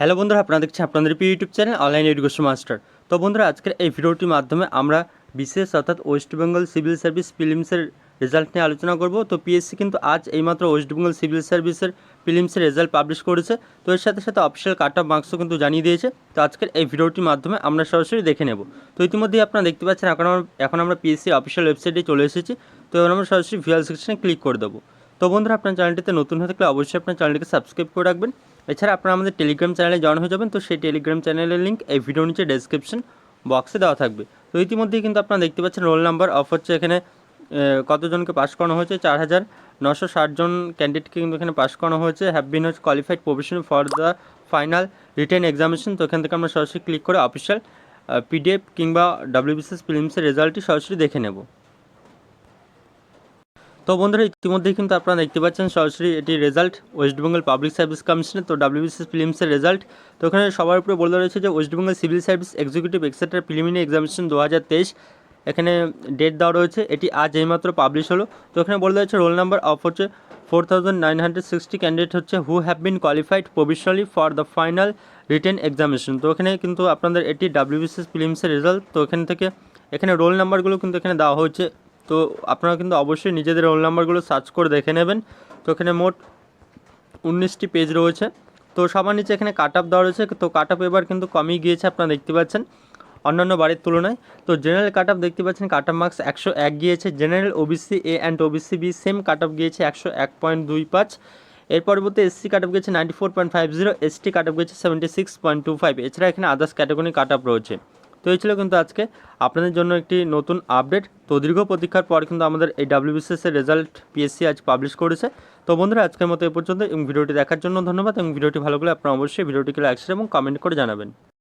Hello বন্ধুরা, আপনারা দেখছেন আপনাদের প্রিয় YouTube channel online education master. তো বন্ধুরা, আজকের এই ভিডিওটির মাধ্যমে আমরা বিশেষ অর্থাৎ ওয়েস্ট বেঙ্গল সিভিল সার্ভিস ফিলিমসের রেজাল্ট নিয়ে আলোচনা করব। তো পিএসসি কিন্তু আজ এইমাত্র ওয়েস্ট বেঙ্গল সিভিল সার্ভিসের ফিলিমসের রেজাল্ট পাবলিশ করেছে। তো এর সাথে সাথে অফিসিয়াল কাট অফ মার্কসও কিন্তু জানিয়ে দিয়েছে। তো আজকের এই ভিডিওটির মাধ্যমে আমরা সরাসরি দেখে নেব। তো ইতিমধ্যেই আপনারা দেখতে পাচ্ছেন, এখন এখন আমরা পিএসসি অফিসিয়াল ওয়েবসাইটে চলে এসেছি। তো এবার আমরা সরাসরি ভিউয়াল সেকশনে ক্লিক করে দেবো। তো বন্ধুরা, আপনার চ্যানেলটিতে নতুন হয়ে থাকলে অবশ্যই আপনার চ্যানেলটিকে সাবস্ক্রাইব করে রাখবেন। এছাড়া আপনারা আমাদের টেলিগ্রাম চ্যানেলে জয়েন হয়ে যাবেন, তো সেই টেলিগ্রাম চ্যানেলের লিঙ্ক এই ভিডিও নিচে ডেসক্রিপশন বক্সে দেওয়া থাকবে। তো ইতিমধ্যেই কিন্তু আপনারা দেখতে পাচ্ছেন রোল নাম্বার অফ হচ্ছে এখানে কতজনকে পাস করানো হয়েছে? চার হাজার নশো জন ক্যান্ডিডেটকে কিন্তু এখানে পাস করানো হয়েছে। হ্যাভ বিন হচ্ছে qualified profession for the final written examination তো এখান থেকে আমরা সরাসরি ক্লিক করে অফিসিয়াল পিডিএফ কিংবা ডাব্লিউবিসিএস ফিলিমসের রেজাল্টটি সরাসরি দেখে নেব। তো বন্ধুরা, ইতিমধ্যেই কিন্তু আপনারা দেখতে পাচ্ছেন সরাসরি এটি result West Bengal public service কমিশনের তো ডাব্লিউবিসিএস ফিলিমসের রেজাল্ট তো ওখানে সবার উপরে বলে রয়েছে যে West Bengal civil service executive etcetera preliminary examination দু হাজার তেইশ। এখানে ডেট দেওয়া রয়েছে, এটি আজ এইমাত্র পাবলিশ হলো। তো এখানে বলে রয়েছে রোল নাম্বার অফ হচ্ছে four thousand nine hundred sixty candidate হচ্ছে who have been qualified provisionally for the final written examination তো এখানে কিন্তু আপনাদের এটি ডাব্লিউবিসিএস ফিলিমসের রেজাল্ট তো এখান থেকে, এখানে রোল নাম্বারগুলো কিন্তু এখানে দেওয়া হয়েছে তো আপনারা কিন্তু অবশ্যই নিজেদের রোল নাম্বারগুলো সার্চ করে দেখে নেবেন। তো এখানে মোট উনিশটি পেজ রয়েছে। তো সবার নিচে এখানে কাট আপ দেওয়া রয়েছে। তো কাট আপ এবার কিন্তু কমই গিয়েছে, আপনারা দেখতে পাচ্ছেন। অন্যান্য বাড়ির তুলনায়। তো জেনারেল কাট আপ দেখতে পাচ্ছেন কাট আপ মার্কস একশো এক গিয়েছে। General OBC A and OBC B same cut up গিয়েছে একশো এক পয়েন্ট দুই পাঁচ। এর পরবর্তী এসসি কাট আপ গেছে ninety four point five zero ST cut up গেছে seventy six point two five এছাড়া এখানে আদার্স ক্যাটাগরি কাট আপ রয়েছে। তো এই ছিল কিন্তু আজকে। আপনাদের জন্য একটি নতুন আপডেট। তো দীর্ঘ প্রতীক্ষার পর কিন্তু আমাদের এই ডাব্লিউবিসিএসের রেজাল্ট পিএসসি আজ পাবলিশ করেছে। তো বন্ধুরা, আজকের মতো এ পর্যন্ত এবং ভিডিওটি দেখার জন্য ধন্যবাদ এবং ভিডিওটি ভালো লাগলে আপনারা অবশ্যই ভিডিওটিকে লাইক শেয়ার এবং কমেন্ট করে জানাবেন।